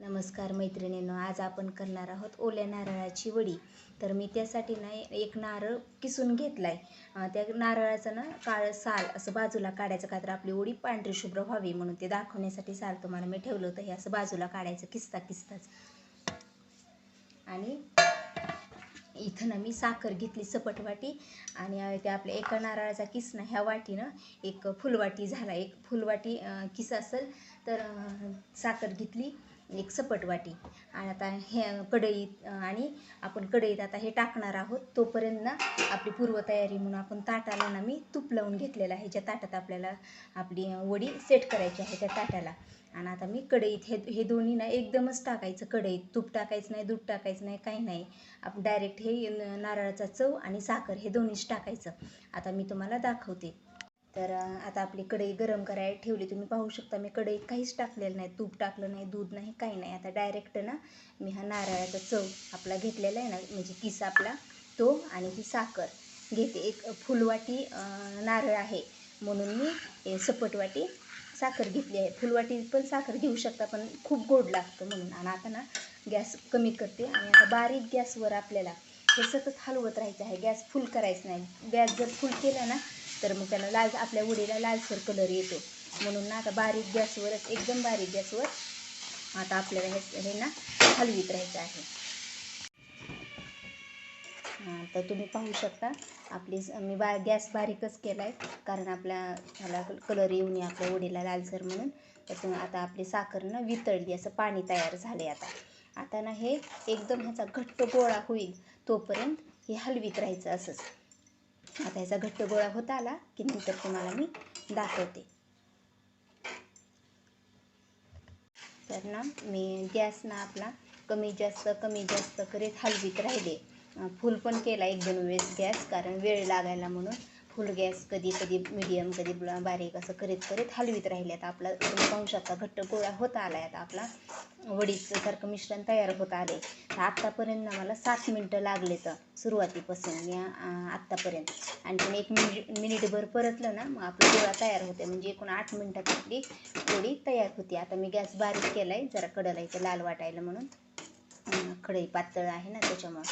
नमस्कार मैत्रिणींनो आज आपण करणार आहोत ओल्या नारळाची वडी. तर मी त्यासाठी ना एक नारळ किसून घेतला आहे त्या नारळाचं ना काळं साल असं बाजूला काढायचं का तर आपली ओडी पांढरी शुभ्र व्हावी म्हणून ते दाखवण्यासाठी साल तुम्हाला मी ठेवलं होतं. हे असं बाजूला काढायचं किसता किसताच. आणि इथं ना मी साखर घेतली सपट वाटी आणि त्या आपल्या एका नारळाचा किस ना ह्या वाटीनं एक फुलवाटी झाला. एक फुलवाटी किस असेल तर साखर घेतली. एक सपट वाटी आणि आता हे कढईत आणि आपण कढईत आता हे टाकणार आहोत. तोपर्यंत ना आपली पूर्वतयारी म्हणून आपण ताटाला ना मी तूप लावून घेतलेलं आहे. ज्या ताटात आपल्याला आपली वडी सेट करायची आहे त्या ताटाला. आणि आता मी कढईत हे हे दोन्ही ना एकदमच टाकायचं कढईत. तूप टाकायचं नाही दूध टाकायचं नाही काही नाही. आपण डायरेक्ट हे न- नारळाचा चव आणि साखर हे दोन्हीच टाकायचं. आता मी तुम्हाला दाखवते. तर आता आपली कढई गरम करायला ठेवली. तुम्ही पाहू शकता मी कढईत काहीच टाकलेलं नाही. तूप टाकलं नाही दूध नाही काही नाही. आता डायरेक्ट ना मी हा नारळाचा चव आपला घेतलेला आहे ना म्हणजे किस आपला तो आणि ही साखर. घेते. एक फुलवाटी नारळ आहे. म्हणून मी सपटवाटी साखर घेतली आहे. फुलवाटी पण साखर घेऊ शकता पण खूप गोड लागतं म्हणून. आणि आता ना गॅस कमी करते. आणि आता बारीक गॅसवर आपल्याला हे सतत हलवत राहायचं आहे. गॅस फुल करायचं नाही. गॅस जर फुल केला ना तर मग त्याला लाल आपल्या उडीला लालसर कलर येतो. म्हणून ना आता बारीक गॅसवरच एकदम बारीक गॅसवर आता आपल्याला हे हे ना हलवीत राहायचं आहे. हां तर तुम्ही पाहू शकता आपली मी बा गॅस बारीकच केला आहे कारण आपल्या ह्याला कलर येऊ नये आपल्या उडीला लालसर म्हणून. तर आता आपली साखर ना वितळली असं पाणी तयार झाले आता. आता ना हे एकदम ह्याचा घट्ट गोळा होईल तोपर्यंत हे हलवीत राहायचं असंच. आता ह्याचा घट्ट गोळा होत आला की नंतर तुम्हाला मी दाखवते. तर ना मी गॅस ना आपला कमी जास्त कमी जास्त करीत हलवीत राहिले. फुल पण केला एक दोन वेळेस गॅस कारण वेळ लागायला म्हणून. फुल गॅस कधी कधी मिडियम कधी बारीक असं करीत करीत हलवीत राहिले आता आपला तुम्ही पाहू शकता घट्ट गोळा होत आला आहे आता आपला. वडीचं सारखं मिश्रण तयार होत आले तर आत्तापर्यंत मला सात मिनटं लागले तर सुरुवातीपासून या आत्तापर्यंत. आणखीन एक मिनिट मिनिटभर परतलं ना मग आपला गोळा तयार होते म्हणजे एकूण आठ मिनटात आपली पोळी तयार होती. आता मी गॅस बारीक केला आहे जरा कडला इथं लाल वाटायला म्हणून. अं, कढई पातळ आहे ना त्याच्यामुळं.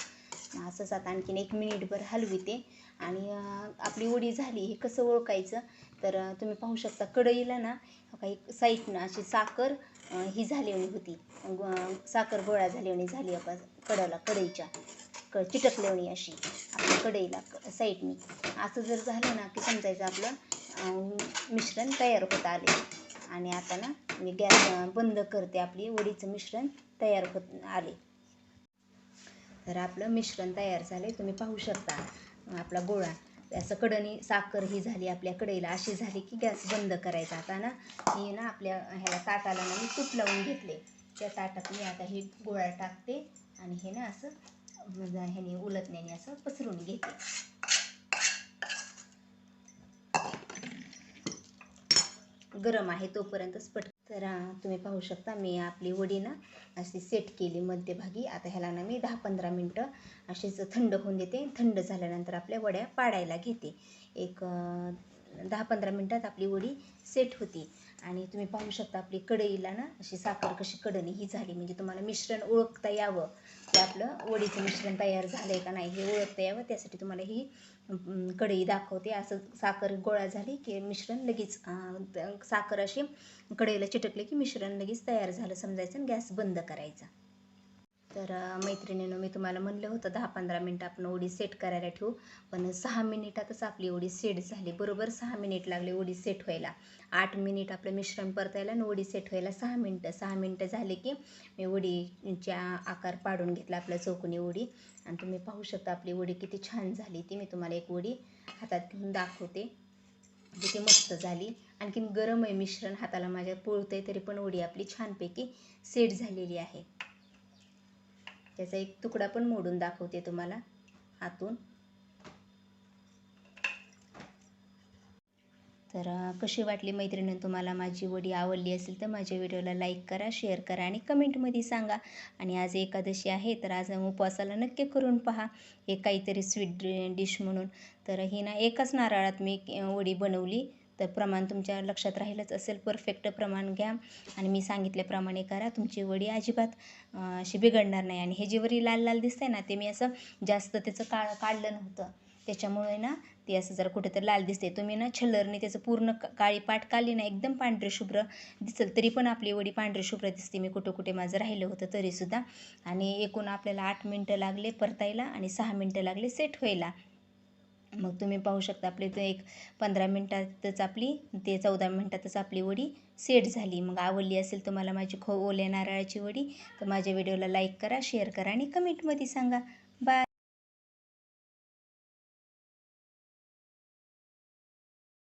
असंच आता आणखीन एक मिनिटभर हलविते. आणि आपली वडी झाली हे कसं ओळखायचं? तर तुम्ही पाहू शकता कढईला ना काही साईडनं अशी साखर ही झालेवणी होती. साखर गोळा झालेवणी झाली आपण कडाला कढईच्या. क चिटकलेवणी अशी आपल्या कढईला क- साईडनी. असं जर झालं ना की समजायचं आपलं मिश्रण तयार होत आले. आणि आता ना मी गॅस बंद करते आपली वडीचं मिश्रण तयार होत आले. तर आपलं मिश्रण तयार झाले तुम्ही पाहू शकता. आपला गोळा. असं कडणी साखर ही झाली आपल्या कढईला अशी झाली की गॅस बंद करायचा. आता ना ही ना आपल्या ह्याला ताटाला ना मी तूप लावून घेतले. त्या ताटात मी आता ही गोळा टाकते आणि हे ना असं ह्याने उलटण्याने असं पसरून घेते. गरम आहे तोपर्यंतच पट तर तुम्ही पाहू शकता मी आपली वडी ना अशी सेट केली मध्यभागी. आता ह्याला ना मी दहा पंधरा मिनटं अशीच थंड होऊन देते. थंड झाल्यानंतर आपल्या वड्या पाडायला घेते. एक दहा पंधरा मिनटात आपली वडी सेट होती. आणि तुम्ही पाहू शकता आपली कढईला ना अशी साखर कशी कडणी ही झाली. म्हणजे तुम्हाला मिश्रण ओळखता यावं. ते आपलं वडीचं मिश्रण तयार झालं आहे का नाही हे ओळखता यावं. त्यासाठी तुम्हाला ही कढई दाखवते. असं साखर गोळा झाली की मिश्रण लगेच साखर अशी कढईला चिटकले की मिश्रण लगेच तयार झालं समजायचं आणि गॅस बंद करायचा. तर मैत्रिणीनं मी तुम्हाला म्हणलं होतं दहा पंधरा मिनटं आपण ओढी सेट करायला ठेवू. पण सहा मिनिटातच आपली ओढी सेट झाली. बरोबर सहा मिनिट लागले ओढी सेट व्हायला. आठ मिनिट आपलं मिश्रण परतायला आणि ओढी सेट व्हायला सहा मिनटं. सहा मिनटं झाले की मी वडीच्या आकार पाडून घेतला आपल्या चौकोनी ओडी. आणि तुम्ही पाहू शकता आपली ओडी किती छान झाली. ती मी तुम्हाला एक वडी हातात घेऊन दाखवते. किती मस्त झाली. आणखीन गरम आहे मिश्रण हाताला माझ्या पोळतं आहे तरी पण ओडी आपली छानपैकी सेट झालेली आहे. त्याचा एक तुकडा पण मोडून दाखवते तुम्हाला आतून तर कशी वाटली मैत्रिणी तुम्हाला माझी वडी आवडली असेल तर माझ्या व्हिडिओला लाईक करा शेअर करा आणि कमेंटमध्ये सांगा. आणि आज एकादशी आहे तर आज उपवासाला नक्की करून पहा. हे काहीतरी स्वीट डिश म्हणून. तर ही ना एकाच नारळात मी वडी बनवली. तर प्रमाण तुमच्या लक्षात राहीलच असेल. परफेक्ट प्रमाण घ्या आणि मी सांगितल्याप्रमाणे करा. तुमची वडी अजिबात अशी बिघडणार नाही. आणि हे जी वरी लाल लाल दिसते ना ते मी असं जास्त त्याचं का काढलं नव्हतं. त्याच्यामुळे ना ते असं जरा कुठेतरी लाल दिसते तुम्ही ना छल्लरने त्याचं पूर्ण काळी पाठ काढली ना एकदम पांढरे शुभ्र दिसेल. तरी पण आपली वडी पांढरी शुभ्र दिसते. मी कुठं कुठे माझं राहिलं होतं तरीसुद्धा. आणि एकूण आपल्याला आठ मिनटं लागले परतायला आणि सहा मिनटं लागले सेट व्हायला. मग तुम्ही पाहू शकता आपली ते एक पंधरा मिनटातच आपली ते चौदा मिनटातच आपली वडी सेट झाली. मग आवडली असेल तुम्हाला माझी खो ओल्या नारळाची वडी तर माझ्या व्हिडिओला लाईक करा शेअर करा आणि कमेंटमध्ये सांगा. बाय